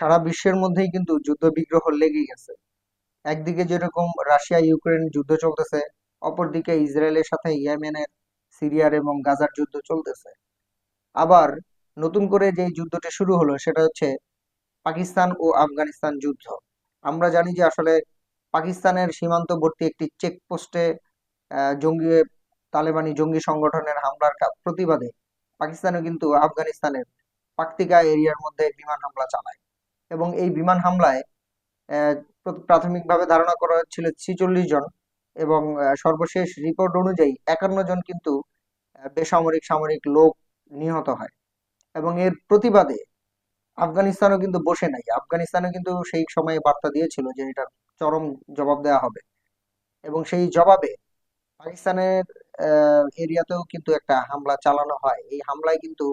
সারা বিশ্বের মধ্যেই কিন্তু যুদ্ধ বিগ্রহ লেগেই গেছে। একদিকে যেরকম রাশিয়া, ইউক্রেন যুদ্ধ চলতেছে, অপরদিকে ইসরায়েলের সাথে ইয়েমেনের, সিরিয়ার এবং গাজার যুদ্ধ চলতেছে। আবার নতুন করে যে যুদ্ধটি শুরু হলো সেটা হচ্ছে পাকিস্তান ও আফগানিস্তান যুদ্ধ। আমরা জানি যে আসলে পাকিস্তানের সীমান্তবর্তী একটি চেকপোস্টে জঙ্গি, তালেবানি জঙ্গি সংগঠনের হামলার প্রতিবাদে পাকিস্তানও কিন্তু আফগানিস্তানের পাকতিকা এরিয়ার মধ্যে বিমান হামলা চালায়। এবং এই বিমান হামলায় প্রাথমিকভাবে ধারণা করা হচ্ছিল ছিচল্লিশ জন এবং সর্বশেষ রিপোর্ট অনুযায়ী একান্ন জন কিন্তু বেসামরিক সামরিক লোক নিহত হয়। এবং এর প্রতিবাদে আফগানিস্তানও কিন্তু বসে নাই। আফগানিস্তানও কিন্তু সেই সময়ে বার্তা দিয়েছিল যে এটার চরম জবাব দেওয়া হবে। এবং সেই জবাবে পাকিস্তানের এরিয়াতেও কিন্তু একটা হামলা চালানো হয়। এই হামলায় কিন্তু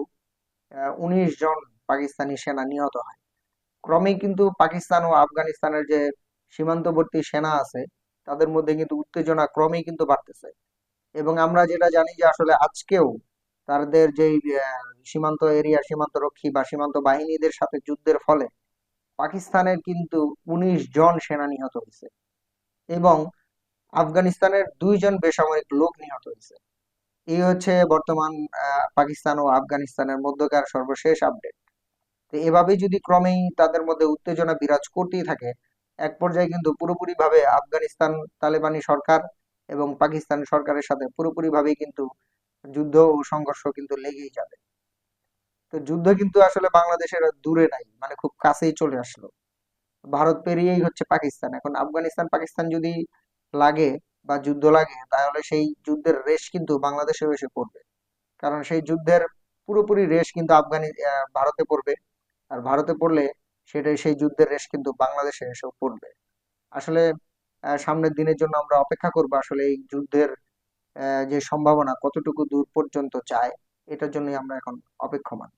উনিশ জন পাকিস্তানি সেনা নিহত হয়। ক্রমেই কিন্তু পাকিস্তান ও আফগানিস্তানের যে সীমান্তবর্তী সেনা আছে, তাদের মধ্যে কিন্তু উত্তেজনা ক্রমেই কিন্তু বাড়তেছে। এবং আমরা যেটা জানি যে আসলে আজকেও তাদের যে সীমান্ত এরিয়া সীমান্ত রক্ষী বা সীমান্ত বাহিনীদের সাথে যুদ্ধের ফলে পাকিস্তানের কিন্তু উনিশ জন সেনা নিহত হয়েছে এবং আফগানিস্তানের দুইজন বেসামরিক লোক নিহত হয়েছে। এই হচ্ছে বর্তমান পাকিস্তান ও আফগানিস্তানের মধ্যকার সর্বশেষ আপডেট তো এভাবেই যদি ক্রমেই তাদের মধ্যে উত্তেজনা বিরাজ করতেই থাকে, এক পর্যায়ে কিন্তু পুরোপুরি ভাবে আফগানিস্তান তালেবানি সরকার এবং পাকিস্তান সরকারের সাথে পুরোপুরি ভাবেই কিন্তু যুদ্ধ ও সংঘর্ষ কিন্তু লেগেই যাবে। তো যুদ্ধ কিন্তু আসলে বাংলাদেশের দূরে নাই মানে খুব কাছেই চলে আসলো। ভারত পেরিয়েই হচ্ছে পাকিস্তান। এখন আফগানিস্তান, পাকিস্তান যদি লাগে বা যুদ্ধ লাগে, তাহলে সেই যুদ্ধের রেশ কিন্তু বাংলাদেশেও এসে পড়বে। কারণ সেই যুদ্ধের পুরোপুরি রেশ কিন্তু আফগানি ভারতে পড়বে। আর ভারতে পড়লে সেটাই সেই যুদ্ধের রেশ কিন্তু বাংলাদেশে এসেও পড়বে। আসলে সামনের দিনের জন্য আমরা অপেক্ষা করব আসলে এই যুদ্ধের যে সম্ভাবনা কতটুকু দূর পর্যন্ত যায়, এটার জন্যই আমরা এখন অপেক্ষমান।